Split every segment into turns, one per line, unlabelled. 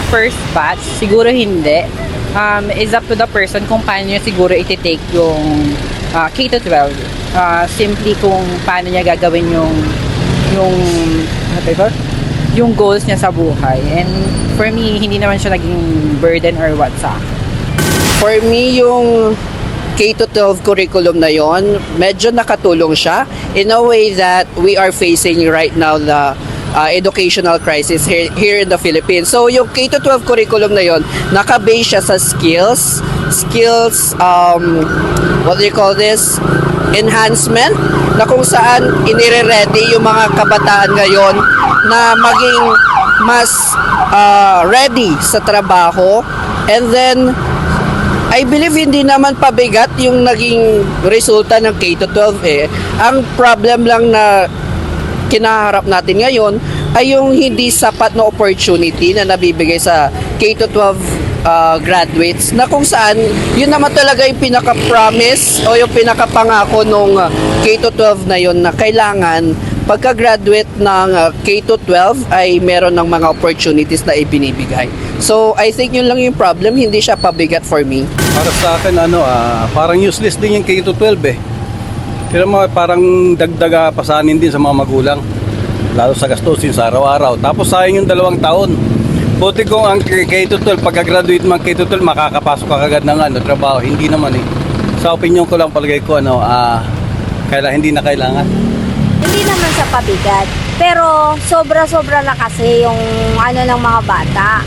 the first batch, siguro hindi. Um, is up to the person kung paano niya siguro iti-take yung ah, K to 12. Ah, simply kung paano niya gagawin yung yung ano yung goals niya sa buhay. And for me, hindi naman siya naging burden or what sa.
For me, yung K-12 curriculum na yon, medyo nakatulong siya in a way that we are facing right now the uh, educational crisis here, here in the Philippines. So, yung K-12 curriculum na yon, naka-base siya sa skills, skills, um, what do you call this? enhancement na kung saan inire-ready yung mga kabataan ngayon na maging mas uh, ready sa trabaho and then I believe hindi naman pabigat yung naging resulta ng K-12 eh. Ang problem lang na kinaharap natin ngayon ay yung hindi sapat na opportunity na nabibigay sa K-12 uh, graduates na kung saan yun naman talaga yung pinaka-promise o yung pinaka-pangako nung uh, K-12 na yun na kailangan pagka-graduate ng uh, K-12 ay meron ng mga opportunities na ibinibigay. So, I think yun lang yung problem, hindi siya pabigat for me.
Para sa akin, ano, ah, parang useless din yung K-12 eh. Pero mga parang dagdaga pasanin din sa mga magulang. Lalo sa gastusin sa araw-araw. Tapos sayang yung dalawang taon. Buti kung ang K-12, pagka-graduate man K-12, makakapasok ka agad ng ano, trabaho. Hindi naman eh. Sa opinion ko lang palagay ko, ano, ah, kaila, hindi na kailangan.
Hindi naman sa pabigat. Pero sobra-sobra na kasi yung ano ng mga bata.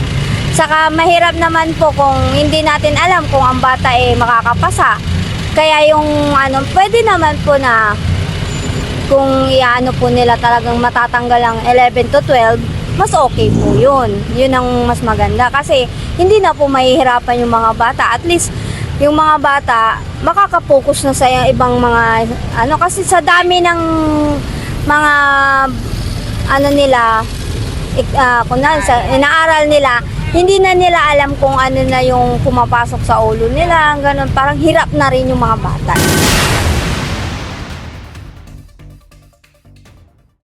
Saka mahirap naman po kung hindi natin alam kung ang bata eh makakapasa. Kaya yung ano, pwede naman po na kung iano po nila talagang matatanggal ang 11 to 12, mas okay po yun. Yun ang mas maganda. Kasi hindi na po mahihirapan yung mga bata. At least yung mga bata makakapokus na sa ibang mga ano kasi sa dami ng mga ano nila ik- ah, kunwari sa inaaral nila hindi na nila alam kung ano na yung pumapasok sa ulo nila ganun. Parang hirap na rin yung mga bata